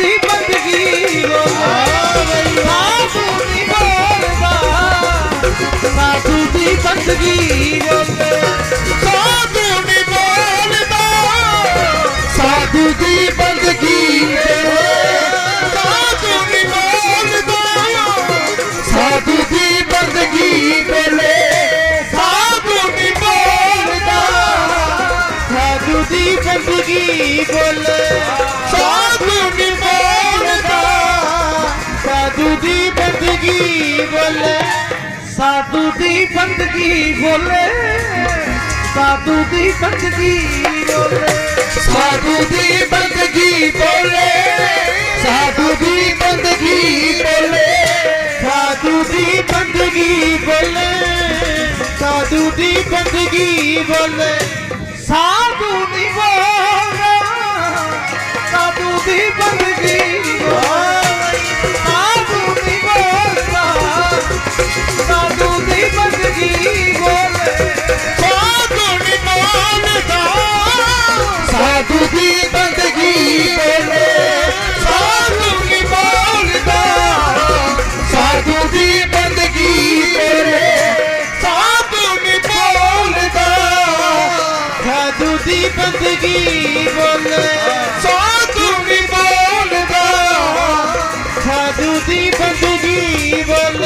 ਦੀ ਬੰਦਗੀ ਬੋਲੇ ਸਾਧੂ ਨਹੀਂ ਬੋਲਦਾ ਸਾਧੂ ਦੀ ਬੰਦਗੀ ਬੋਲੇ ਸਾਧੂ ਨਹੀਂ ਬੋਲਦਾ ਸਾਧੂ ਦੀ ਬੰਦਗੀ ਸਾਧੂ ਨਹੀਂ ਬੋਲਦਾ ਸਾਧੂ ਦੀ ਬੰਦਗੀ ਵੇਲੇ ਸਾਧੂ ਨਹੀਂ ਬੋਲਦਾ ਸਾਧੂ ਦੀ ਬੰਦਗੀ ਬੋਲੇ। ਸਾਧੂ ਦੀ ਬੰਦਗੀ ਬੋਲੇ, ਸਾਧੂ ਦੀ ਬੰਦਗੀ ਬੋਲੇ। ਸਾਧੂ ਦੀ ਬੰਦਗੀ ਬੋਲੇ, ਸਾਧੂ ਦੀ ਬੰਦਗੀ ਬੋਲੇ। ਸਾਧੂ ਦੀ ਬੰਦਗੀ ਬੋਲੇ, ਸਾਧੂ ਦੀ ਬੰਦਗੀ ਬੋਲੇ। ਸਾਧੂ ਨਹੀਂ ਬੋਲਦਾ ਸਾਧੂ ਦੀ ਬੰਦਗੀ बंदगी बोले साधु भी बोल साधु दी बंदगी बोल